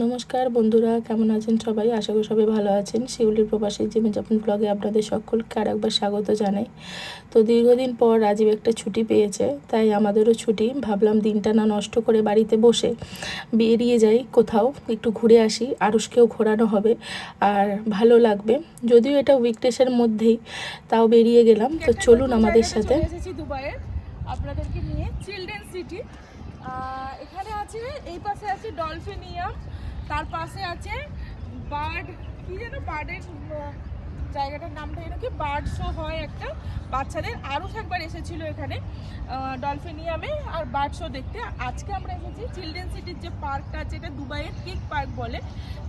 নমস্কার বন্ধুরা কেমন আছেন সবাই? আশা করি সবাই ভালো আছেন। শিউলির প্রবাসী জীবনযাপন ব্লগে আপনাদের সকলকে আর একবার স্বাগত জানাই। তো দীর্ঘদিন পর রাজীব একটা ছুটি পেয়েছে তাই আমাদেরও ছুটি। ভাবলাম দিনটা না নষ্ট করে বাড়িতে বসে বেরিয়ে যাই কোথাও একটু ঘুরে আসি। আরুষকেও ঘোরানো হবে আর ভালো লাগবে। যদিও এটা উইকডেসের মধ্যেই তাও বেরিয়ে গেলাম। তো চলুন আমাদের সাথে। আপনাদেরকে নিয়ে চিলড্রেন সিটি এখানে আছে, এই পাশে আছে ডলফিনিয়াম, তার পাশে আছে বার্ড, কি যেন বার্ডের জায়গাটার নামটা যেন কি, বার্ড শো হয় একটা। বাচ্চাদের আরও একবার এসেছিল এখানে ডলফিনিয়ামে, আর বার্ড শো দেখতে। আজকে আমরা এসেছি চিলড্রেন সিটির যে পার্কটা আছে, এটা দুবাইয়ের কিক পার্ক বলে।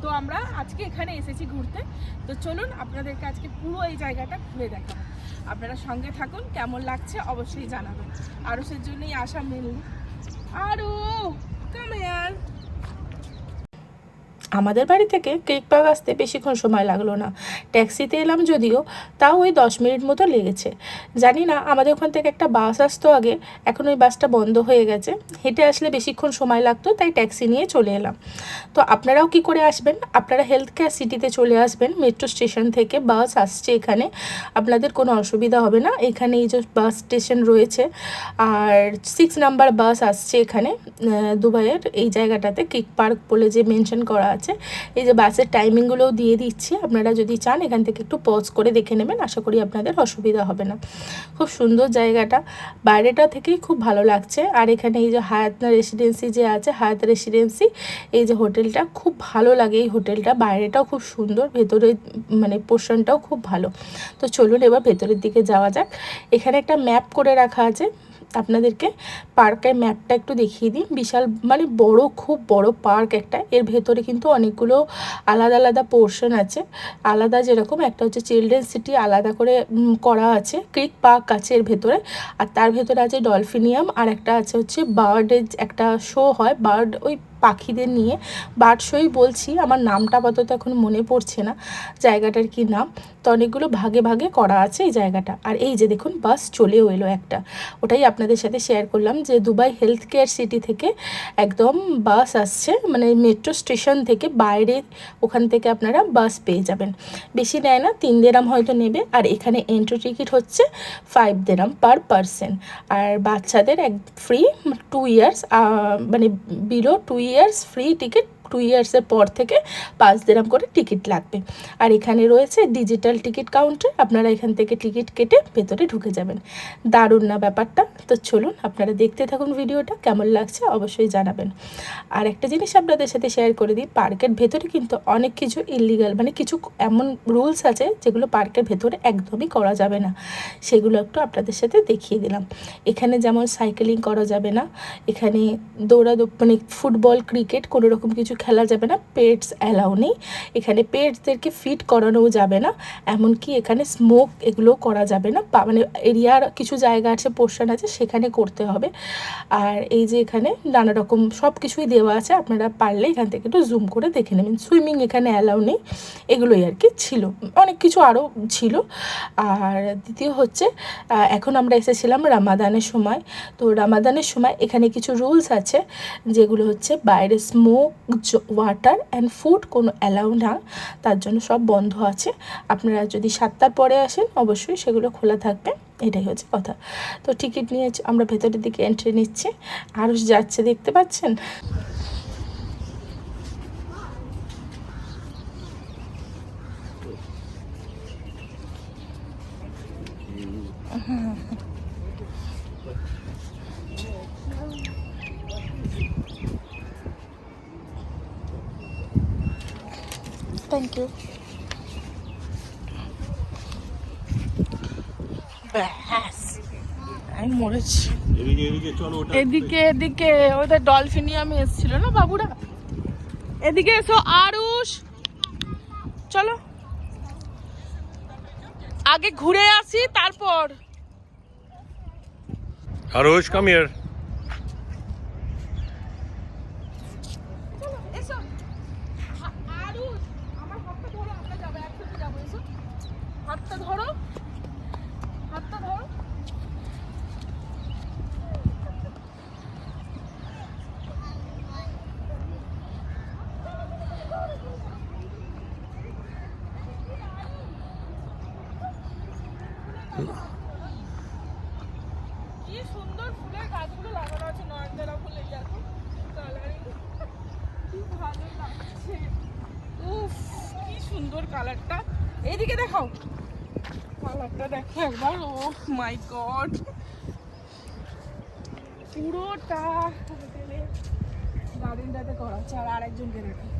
তো আমরা আজকে এখানে এসেছি ঘুরতে। তো চলুন, আপনাদেরকে আজকে পুরো এই জায়গাটা ঘুরে দেখাবো। আপনারা সঙ্গে থাকুন, কেমন লাগছে অবশ্যই জানাবেন। আরও সে জন্যই আশা মেনলি। আরও কামেয়ার আমাদের বাড়ি থেকে কেক পাক আসতে বেশিক্ষণ সময় লাগল না। ট্যাক্সিতে এলাম যদিও, তাও ওই দশ মিনিট মতো লেগেছে। জানি না, আমাদের ওখান থেকে একটা বাস আসতো আগে, এখন ওই বাসটা বন্ধ হয়ে গেছে। হেঁটে আসলে বেশিক্ষণ সময় লাগতো, তাই ট্যাক্সি নিয়ে চলে এলাম। তো আপনারাও কি করে আসবেন? আপনারা হেলথ কেয়ার সিটিতে চলে আসবেন, মেট্রো স্টেশন থেকে বাস আসছে এখানে। আপনাদের কোনো অসুবিধা হবে না, এখানে এই যে বাস স্টেশন রয়েছে, আর সিক্স নাম্বার বাস আসছে এখানে দুবাইয়ের এই জায়গাটাতে কিক পার্ক বলে যে মেনশন করা আছে। এই যে বাসের টাইমিংগুলোও দিয়ে দিচ্ছি। আপনারা যদি চান, এখান থেকে একটু পজ করে দেখে নেবেন। আশা করি আপনাদের অসুবিধা হবে না। খুব সুন্দর জায়গাটা। বাইরেটা থেকেই খুব ভালো লাগছে। আর এখানে এই যে হায়াতনা রেসিডেন্সি যে আছে, হায়াত রেসিডেন্সি এই যে হোটেলটা খুব ভালো লাগে এই হোটেলটা। বাইরেটাও খুব সুন্দর, ভেতরে মানে পোর্শনটাও খুব ভালো। তো চলুন এবার ভেতরের দিকে যাওয়া যাক। এখানে একটা ম্যাপ করে রাখা আছে। আপনাদেরকে পার্কের ম্যাপটা একটু দেখিয়ে দিই। বিশাল মানে বড়, খুব বড় পার্ক একটা। এর ভেতরে কিন্তু অনেকগুলো আলাদা আলাদা পোর্শন আছে। আলাদা যেরকম, একটা হচ্ছে চিলড্রেন সিটি, আলাদা করে করা আছে, ক্রিক পার্ক আছে এর ভেতরে। আর তার ভেতরে আছে ডলফিনিয়াম, আর একটা আছে হচ্ছে বার্ডের একটা শো হয়, বার্ড ওই পাখিদের নিয়ে শোই বলছি, আমার নামটা আপাতত এখন মনে পড়ছে না জায়গাটার কি নাম, তো অনেকগুলো ভাগে ভাগে করা আছে এই জায়গাটা। আর এই যে দেখুন, বাস চলেও এলো একটা। ওটাই আপনাদের সাথে শেয়ার করলাম যে দুবাই হেলথ কেয়ার সিটি থেকে একদম বাস আসছে মানে মেট্রো স্টেশন থেকে বাইরে ওখান থেকে আপনারা বাস পেয়ে যাবেন। বেশি নেয় না, তিন দেরাম হয়তো নেবে, আর এখানে এন্ট্রি টিকিট হচ্ছে ফাইভ দেরাম পার পারসন আর বাচ্চাদের এক ফ্রি টু ইয়ার্স মানে below two years free ticket two ইয়ার্সের পর থেকে পাঁচ দেরাম করে টিকিট লাগবে। আর এখানে রয়েছে ডিজিটাল টিকিট কাউন্টার আপনারা এখান থেকে টিকিট কেটে ভেতরে ঢুকে যাবেন। দারুণ না ব্যাপারটা? তো চলুন আপনারা দেখতে থাকুন ভিডিওটা, কেমন লাগছে অবশ্যই জানাবেন। আর একটা জিনিস আপনাদের সাথে শেয়ার করে দিই পার্কের ভেতরে কিন্তু অনেক কিছু ইলিগাল মানে কিছু এমন রুলস আছে যেগুলো পার্কের ভেতরে একদমই করা যাবে না। সেগুলো একটু আপনাদের সাথে দেখিয়ে দিলাম। এখানে যেমন সাইকেলিং করা যাবে না, এখানে দৌড়াদৌ মানে ফুটবল ক্রিকেট কোনো রকম কিছু খেলা যাবে না পেটস অ্যালাউ নেই। এখানে পেটসদেরকে ফিট করানোও যাবে না, এমনকি এখানে স্মোক এগুলো করা যাবে না। মানে এরিয়ার কিছু জায়গা আছে পোর্শন আছে, সেখানে করতে হবে। আর এই যে এখানে নানা রকম সব কিছুই দেওয়া আছে, আপনারা পারলে এখান থেকে একটু জুম করে দেখে নেবেন। সুইমিং এখানে অ্যালাউ নেই, এগুলোই আর কি ছিল। অনেক কিছু আরও ছিল। আর দ্বিতীয় হচ্ছে এখন আমরা এসেছিলাম রামাদানের সময়। তো রামাদানের সময় এখানে কিছু রুলস আছে, যেগুলো হচ্ছে বাইরে স্মোক ওয়াটার অ্যান্ড ফুড কোনো অ্যালাউ না, তার জন্য সব বন্ধ আছে। আপনারা যদি সাতটার পরে আসেন, অবশ্যই সেগুলো খোলা থাকবে। এটাই হচ্ছে কথা। তো টিকিট নিয়ে আমরা ভেতরের দিকে এন্ট্রি নিচ্ছি। আরও যাচ্ছে, দেখতে পাচ্ছেন? থ্যাংক ইউ ব্যাস আমি মরেছি। এদিকে এদিকে ওদের ডলফিনিয়ামে এসেছিল না বাবুরা? এদিকে এসো আরুষ। চলো। আগে ঘুরে আসি তারপর। Arush, come here. কি সুন্দর ফুলের গাছগুলো লাগানো আছে দেখো ভালো লাগছে। উফ, কি সুন্দর কালারটা দেখাও। কালারটা একবার। ও মাই গড পুরোটা হোটেলে করা আছে, আর আরেকজনকে রাখা।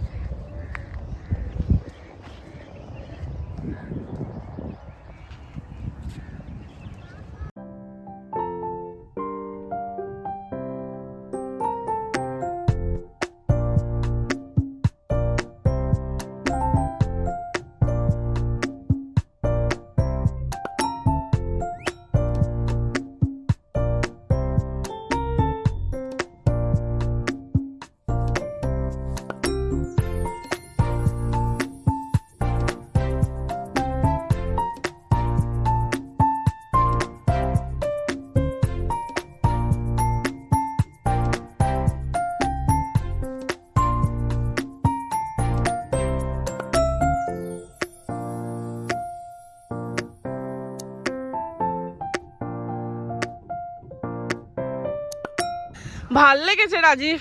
ভালো লেগেছে রাজীব।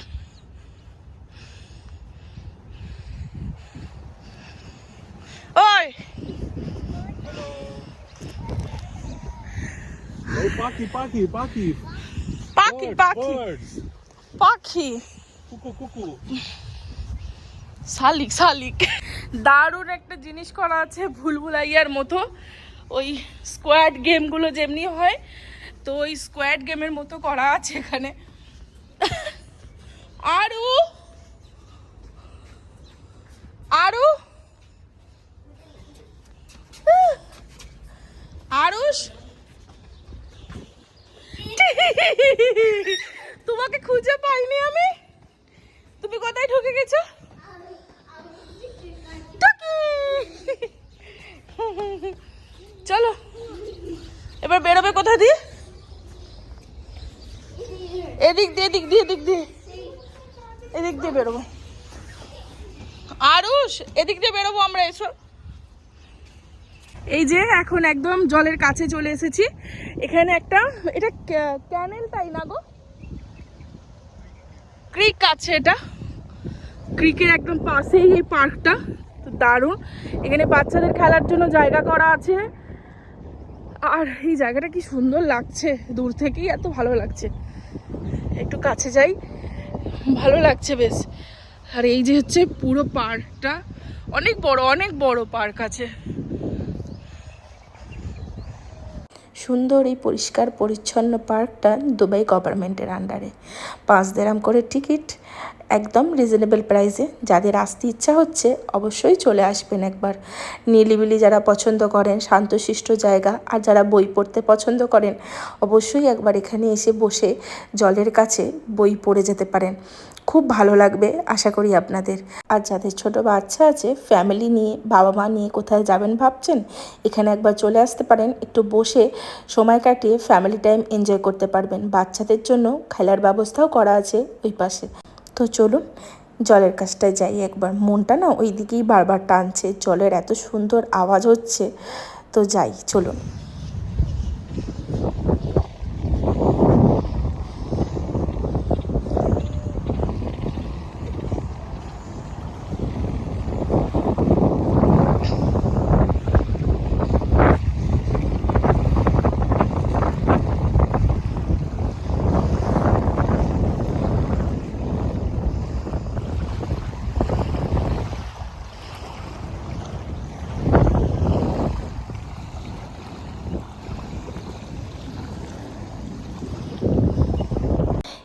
ওই। Paki, Paki. পাখি Birds, পাখি। পাখি। Cuckoo, cuckoo. শালিক শালিক। দারুণ একটা জিনিস করা আছে ভুলভুলাইয়ার মতো। ওই স্কোয়াড গেমগুলো যেমনি হয় তো ওই স্কোয়াড গেমের মতো করা আছে এখানে। আরু? আরু? আরুষ? তোমাকে খুঁজে পাইনি আমি। তুমি কোথায় ঢুকে গেছো? চলো, এবার বেরোবে কোথা দিয়ে? এদিক দিয়ে এদিক দিয়ে এদিক দিয়ে। এদিক দিয়ে বেরোবো। আরুষ, এদিক দিয়ে বেরোবো আমরা, এসো। এই যে এখন একদম জলের কাছে চলে এসেছি। এখানে একটা, এটা ক্যানেল তাই না গো? ক্রিক আছে এটা। ক্রিকের একদম পাশেই এই পার্কটা। তো দারুণ। এখানে বাচ্চাদের খেলার জন্য জায়গা করা আছে। আর এই জায়গাটা কি সুন্দর লাগছে। দূর থেকেই এত ভালো লাগছে। একটু কাছে যাই। ভালো লাগছে বেশ। আর এই যে হচ্ছে পুরো পার্কটা, অনেক বড় অনেক বড় পার্ক আছে। সুন্দর এই পরিষ্কার পরিচ্ছন্ন পার্কটা দুবাই গভর্নমেন্টের আন্ডারে। পাঁচ দেরাম করে টিকিট একদম রিজনেবল প্রাইসে যাদের আসতে ইচ্ছা হচ্ছে, অবশ্যই চলে আসবেন একবার। নিলিবিলি যারা পছন্দ করেন, শান্তশিষ্ট জায়গা, আর যারা বই পড়তে পছন্দ করেন, অবশ্যই একবার এখানে এসে বসে জলের কাছে বই পড়ে যেতে পারেন। খুব ভালো লাগবে, আশা করি আপনাদের। আর যাদের ছোট বাচ্চা আছে ফ্যামিলি নিয়ে, বাবা মা নিয়ে কোথায় যাবেন ভাবছেন, এখানে একবার চলে আসতে পারেন। একটু বসে সময় কাটিয়ে ফ্যামিলি টাইম এনজয় করতে পারবেন। বাচ্চাদের জন্য খেলার ব্যবস্থাও করা আছে ওই পাশে। তো চলুন জলের কাছটায় যাই একবার। মনটা না ওই দিকেই বারবার টানছে, জলের এত সুন্দর আওয়াজ হচ্ছে। তো যাই, চলুন।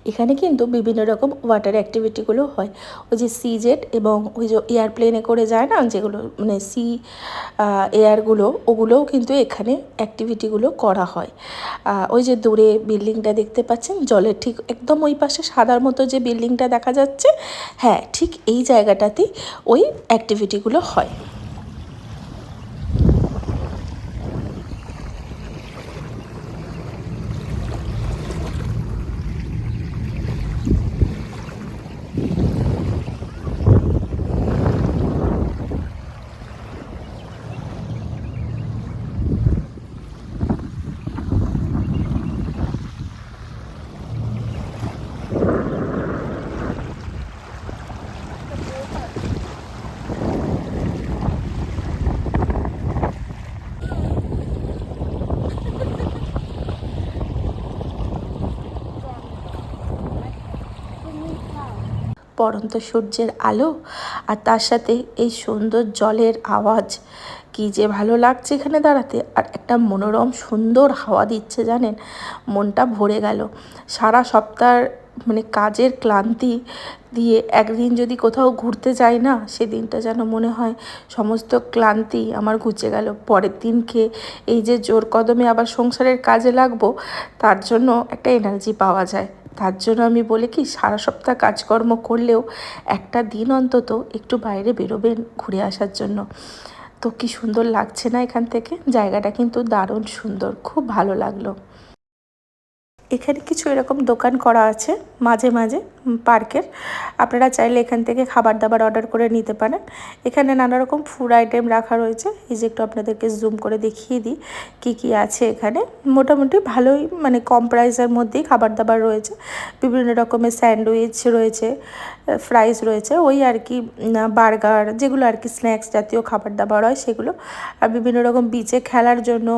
এখানে কিন্তু বিভিন্ন রকম ওয়াটার অ্যাক্টিভিটিগুলো হয়। ওই যে সি জেট এবং ওই যে এয়ারপ্লেনে করে যায় না, যেগুলো মানে সি এয়ারগুলো ওগুলোও কিন্তু এখানে অ্যাক্টিভিটিগুলো করা হয়। ওই যে দূরে বিল্ডিংটা দেখতে পাচ্ছেন, জলের ঠিক একদম ওই পাশে সাদার মতো যে বিল্ডিংটা দেখা যাচ্ছে হ্যাঁ ঠিক এই জায়গাটাতেই ওই অ্যাক্টিভিটিগুলো হয়। পরন্ত সূর্যের আলো আর তার সাথে এই সুন্দর জলের আওয়াজ। কি যে ভালো লাগছে এখানে দাঁড়াতে। আর একটা মনোরম, সুন্দর হাওয়া দিচ্ছে, জানেন? মনটা ভরে গেল। সারা সপ্তাহ মানে কাজের ক্লান্তি দিয়ে একদিন যদি কোথাও ঘুরতে যাই না, সেদিনটা যেন মনে হয় সমস্ত ক্লান্তি আমার ঘুচে গেল। পরের দিনকে এই যে জোর কদমে আবার সংসারের কাজে লাগবো, তার জন্য একটা এনার্জি পাওয়া যায়। তার জন্য আমি বলি কি, সারা সপ্তাহ কাজকর্ম করলেও একটা দিন অন্তত একটু বাইরে বেরোবেন ঘুরে আসার জন্য। তো কি সুন্দর লাগছে না এখান থেকে? জায়গাটা কিন্তু দারুণ সুন্দর, খুব ভালো লাগল। এখানে কিছু এরকম দোকান করা আছে, মাঝে মাঝে। পার্কের। আপনারা চাইলে এখান থেকে খাবার দাবার অর্ডার করে নিতে পারেন। এখানে নানা রকম ফুড আইটেম রাখা রয়েছে। এই যে একটু আপনাদেরকে জুম করে দেখিয়ে দিই কী কী আছে এখানে। মোটামুটি ভালোই মানে কম প্রাইসের মধ্যেই খাবার দাবার রয়েছে। বিভিন্ন রকমের স্যান্ডউইচ রয়েছে ফ্রাইস রয়েছে। ওই আর কি বার্গার যেগুলো আর কি স্ন্যাক্স জাতীয় খাবার দাবার হয় সেগুলো। আর বিভিন্ন রকম বিচে খেলার জন্য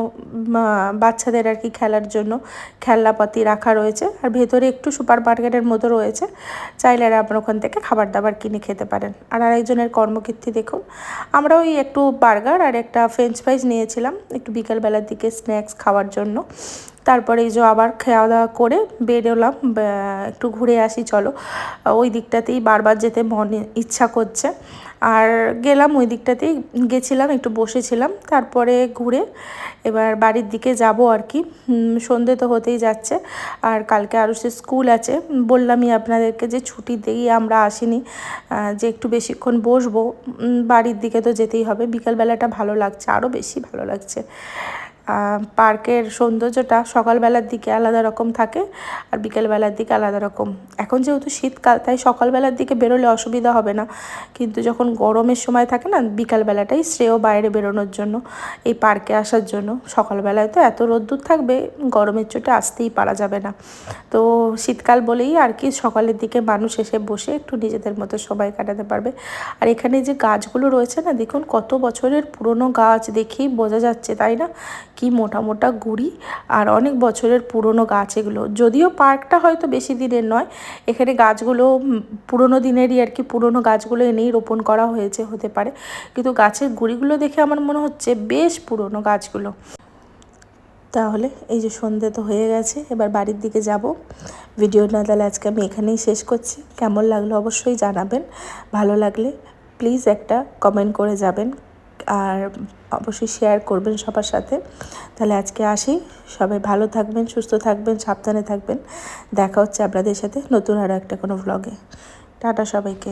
বাচ্চাদের আর কি খেলার জন্য খেলনাপাতি রাখা রয়েছে। আর ভেতরে একটু সুপার মার্কেটের মতো রয়েছে। চাইলে আর আপনার ওখান থেকে খাবার দাবার কিনে খেতে পারেন। আর আরেকজনের কর্মকীর্তি দেখুন আমরা ওই একটু বার্গার আর একটা ফ্রেঞ্চ ফ্রাইজ নিয়েছিলাম, একটু বিকালবেলার দিকে স্ন্যাক্স খাওয়ার জন্য। তারপরে এই যে আবার খাওয়া দাওয়া করে বেরোলাম একটু ঘুরে আসি, চলো। ওই দিকটাতেই বারবার যেতে মনে ইচ্ছা করছে। আর গেলাম ওই দিকটাতেই, গেছিলাম, একটু বসেছিলাম। তারপরে ঘুরে এবার বাড়ির দিকে যাব আর কি। সন্ধে তো হতেই যাচ্ছে। আর কালকে আরও সে স্কুল আছে। বললামই আপনাদেরকে যে ছুটি দিয়ে আমরা আসিনি যে একটু বেশিক্ষণ বসবো। বাড়ির দিকে তো যেতেই হবে। বিকালবেলাটা ভালো লাগছে আরও বেশি ভালো লাগছে। পার্কের সৌন্দর্যটা সকালবেলার দিকে আলাদা রকম থাকে আর বিকেলবেলার দিকে আলাদা রকম। এখন যেহেতু শীতকাল, তাই সকালবেলার দিকে বেরোলে অসুবিধা হবে না। কিন্তু যখন গরমের সময় থাকে না, বিকালবেলাটাই শ্রেয় বাইরে বেরোনোর জন্য, এই পার্কে আসার জন্য। সকালবেলায় তো এত রোদ্দুর থাকবে, গরমের চোটে আসতেই পারা যাবে না। তো শীতকাল বলেই আর কি সকালের দিকে মানুষ এসে বসে একটু নিজেদের মতো সময় কাটাতে পারবে। আর এখানে যে গাছগুলো রয়েছে না, দেখুন কত বছরের পুরনো গাছ দেখেই বোঝা যাচ্ছে, তাই না? কি মোটা মোটা গুড়ি আর অনেক বছরের পুরনো গাছ এগুলো। যদিও পার্কটা হয়তো বেশি দিনের নয়, এখানে গাছগুলো পুরনো দিনেরই আর কি, পুরনো গাছগুলো এনেই রোপণ করা হয়েছে, হতে পারে। কিন্তু গাছের গুড়িগুলো দেখে আমার মনে হচ্ছে বেশ পুরনো গাছগুলো। তাহলে এই যে সন্ধে তো হয়ে গেছে, এবার বাড়ির দিকে যাব। ভিডিও না তাহলে আজকে আমি এখানেই শেষ করছি। কেমন লাগল অবশ্যই জানাবেন। ভালো লাগলে প্লিজ একটা কমেন্ট করে যাবেন। আর অবশ্যই শেয়ার করবেন সবার সাথে। তাহলে আজকে আসি। সবাই ভালো থাকবেন, সুস্থ থাকবেন, সাবধানে থাকবেন। দেখা হচ্ছে আপনাদের সাথে নতুন আরও একটা কোনো ভ্লগে টাটা সবাইকে।